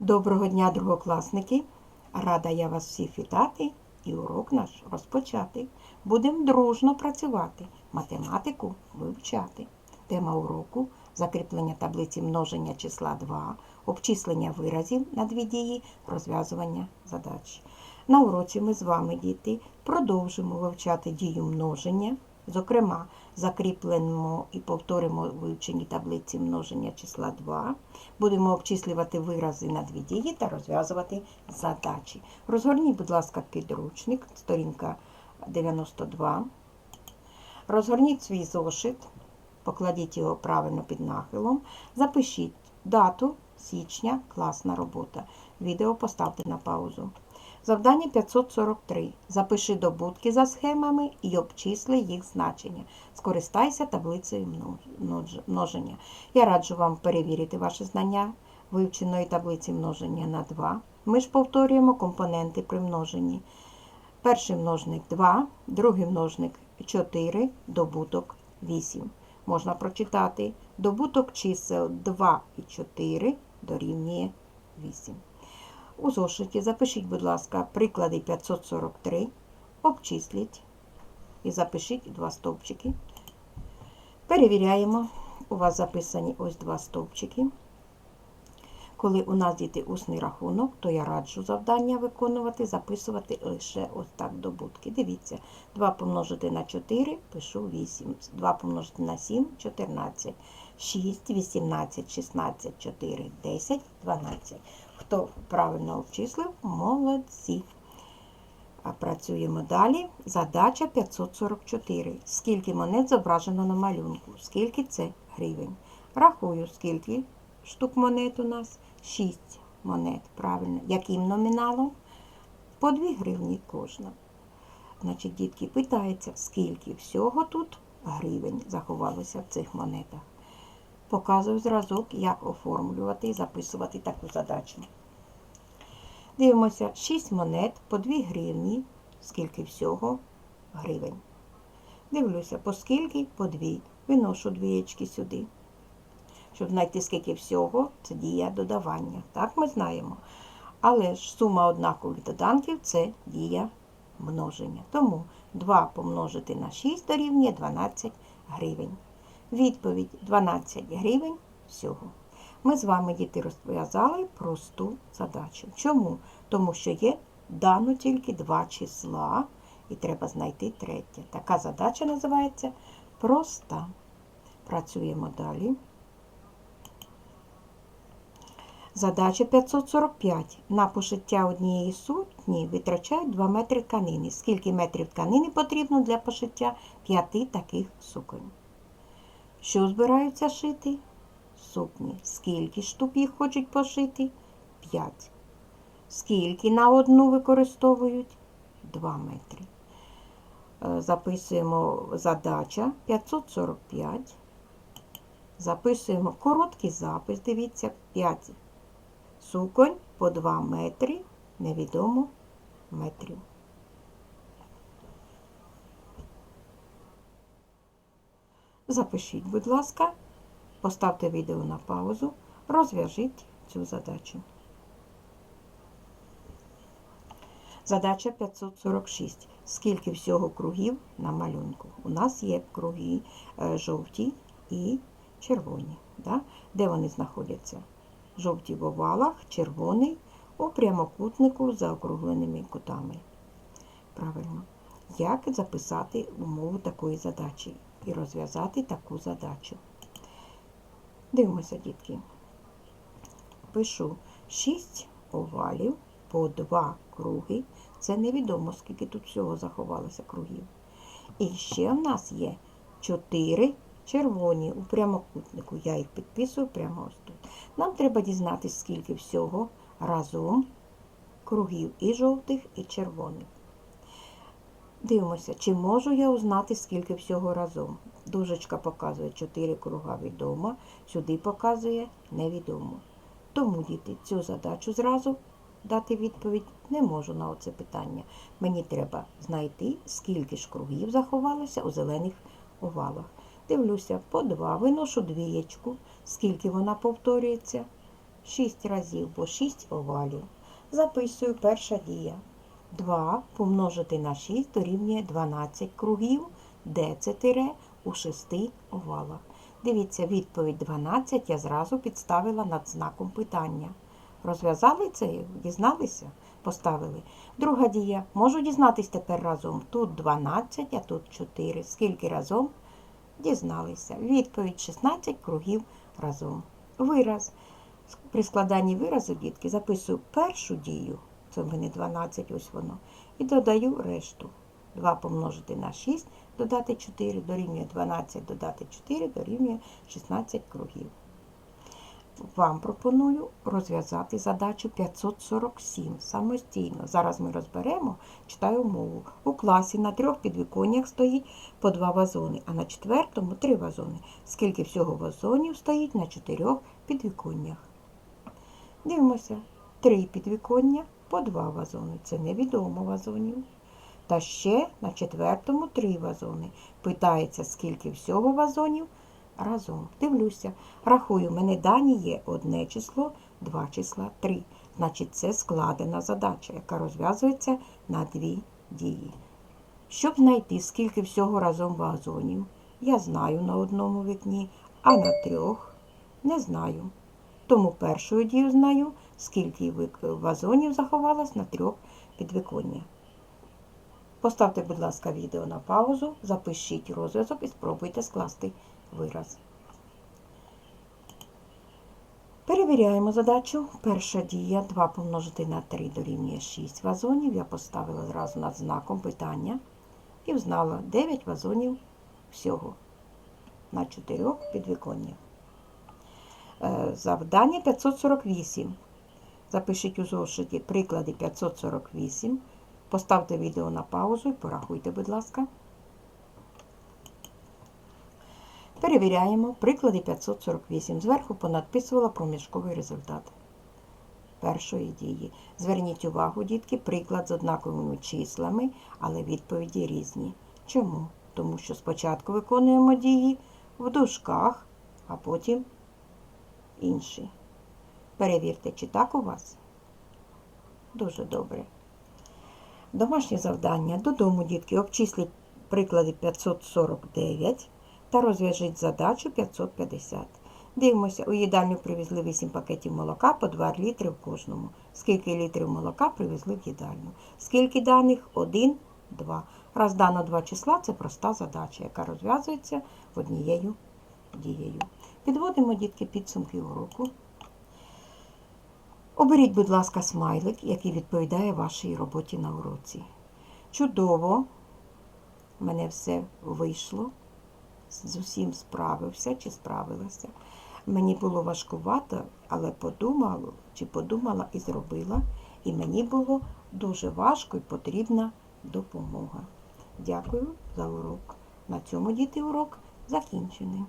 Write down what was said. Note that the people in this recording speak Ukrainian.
Доброго дня, другокласники! Рада я вас всіх вітати і урок наш розпочати. Будемо дружно працювати, математику вивчати. Тема уроку закріплення таблиці множення числа 2, обчислення виразів на дві дії, розв'язування задач. На уроці ми з вами, діти, продовжимо вивчати дію множення. Зокрема, закріпимо і повторимо вивчені таблиці множення числа 2. Будемо обчислювати вирази на дві дії та розв'язувати задачі. Розгорніть, будь ласка, підручник, сторінка 92. Розгорніть свій зошит, покладіть його правильно під нахилом. Запишіть дату січня, класна робота. Відео поставте на паузу. Завдання 543. Запиши добутки за схемами і обчисли їх значення. Скористайся таблицею множення. Я раджу вам перевірити ваше знання вивченої таблиці множення на 2. Ми ж повторюємо компоненти при множенні. Перший множник 2, другий множник 4, добуток 8. Можна прочитати добуток чисел 2 і 4 дорівнює 8. У зошиті запишіть, будь ласка, приклади 543, обчисліть і запишіть два стовпчики. Перевіряємо. У вас записані ось два стовпчики. Коли у нас діти усний рахунок, то я раджу завдання виконувати, записувати лише ось так добутки. Дивіться, 2 помножити на 4, пишу 8. 2 помножити на 7, 14. 6, 18, 16, 4, 10, 12. Хто правильно обчислив, молодці. Працюємо далі. Задача 544. Скільки монет зображено на малюнку? Скільки це гривень? Рахую, скільки штук монет у нас? 6 монет. Правильно. Яким номіналом? По 2 гривні кожна. Значить, дітки питаються, скільки всього тут гривень заховалося в цих монетах. Показую зразок, як оформлювати і записувати таку задачу. Дивимося, 6 монет по 2 гривні, скільки всього гривень. Дивлюся, по скільки по 2. Виношу двієчки сюди. Щоб знайти, скільки всього, це дія додавання. Так ми знаємо. Але ж сума однакових доданків це дія множення. Тому 2 помножити на 6 дорівнює 12 гривень. Відповідь 12 гривень всього. Ми з вами, діти, розв'язали просту задачу. Чому? Тому що є дано тільки два числа, і треба знайти третє. Така задача називається проста. Працюємо далі. Задача 545. На пошиття однієї сутні витрачають 2 метри тканини. Скільки метрів тканини потрібно для пошиття п'яти таких суконь? Що збираються шити? Сукні. Скільки штук їх хочуть пошити? 5. Скільки на одну використовують? 2 метри. Е, Записуємо задача 545. Записуємо короткий запис. Дивіться, 5 суконь по 2 метри, невідомо метрів. Запишіть, будь ласка, поставте відео на паузу, розв'яжіть цю задачу. Задача 546. Скільки всього кругів на малюнку? У нас є круги е, жовті і червоні. Да? Де вони знаходяться? Жовті в овалах, червоний у прямокутнику за округленими кутами. Правильно. Як записати умову такої задачі і розв'язати таку задачу? Дивимося, дітки. Пишу 6 овалів по 2 круги. Це невідомо, скільки тут всього заховалося кругів. І ще в нас є 4 червоні у прямокутнику. Я їх підписую прямо ось тут. Нам треба дізнатися, скільки всього разом кругів і жовтих, і червоних. Дивимося, чи можу я узнати, скільки всього разом. Дужечка показує 4 круга відомо, сюди показує невідомо. Тому, діти, цю задачу зразу дати відповідь не можу на оце питання. Мені треба знайти, скільки ж кругів заховалося у зелених овалах. Дивлюся, по два, виношу двієчку, скільки вона повторюється. 6 разів, бо 6 овалів. Записую перша дія. 2 помножити на 6 дорівнює 12 кругів, де це тире у 6 овалах. Дивіться, відповідь 12 я зразу підставила над знаком питання. Розв'язали це, дізналися, поставили. Друга дія. Можу дізнатись тепер разом. Тут 12, а тут 4. Скільки разом? Дізналися. Відповідь 16 кругів разом. Вираз. При складанні виразу, дітки, записую першу дію, це в мене 12, ось воно, і додаю решту. 2 помножити на 6, додати 4, дорівнює 12, додати 4, дорівнює 16 кругів. Вам пропоную розв'язати задачу 547 самостійно. Зараз ми розберемо, читаю мову. У класі на трьох підвіконнях стоїть по два вазони, а на четвертому три вазони. Скільки всього вазонів стоїть на чотирьох підвіконнях? Дивимося. Три підвіконня по два вазони. Це невідомо вазонів. Та ще на четвертому три вазони. Питається, скільки всього вазонів разом. Дивлюся. Рахую, в мене дані є одне число, два числа, три. Значить, це складена задача, яка розв'язується на дві дії. Щоб знайти, скільки всього разом вазонів, я знаю на одному вікні, а на трьох не знаю. Тому першою дію знаю, скільки вазонів заховалось на трьох підвіконня. Поставте, будь ласка, відео на паузу, запишіть розв'язок і спробуйте скласти вираз. Перевіряємо задачу. Перша дія 2 помножити на 3 дорівнює 6 вазонів. Я поставила зразу над знаком питання і взнала 9 вазонів всього на 4 підвіконнях. Е, Завдання 548. Запишіть у зошиті приклади 548. Поставте відео на паузу і порахуйте, будь ласка. Перевіряємо приклади 548. Зверху понадписувала проміжковий результат першої дії. Зверніть увагу, дітки, приклад з однаковими числами, але відповіді різні. Чому? Тому що спочатку виконуємо дії в дужках, а потім інші. Перевірте, чи так у вас? Дуже добре. Домашнє завдання. Додому, дітки, обчисліть приклади 549 та розв'яжіть задачу 550. Дивимося, у їдальню привезли 8 пакетів молока по 2 літри в кожному. Скільки літрів молока привезли в їдальню? Скільки даних? 1, 2. Раз дано два числа це проста задача, яка розв'язується однією дією. Підводимо, дітки, підсумки уроку. Оберіть, будь ласка, смайлик, який відповідає вашій роботі на уроці. Чудово! У мене все вийшло. З усім справився чи справилася. Мені було важкувато, але подумала, чи подумала і зробила. І мені було дуже важко і потрібна допомога. Дякую за урок. На цьому діти урок закінчений.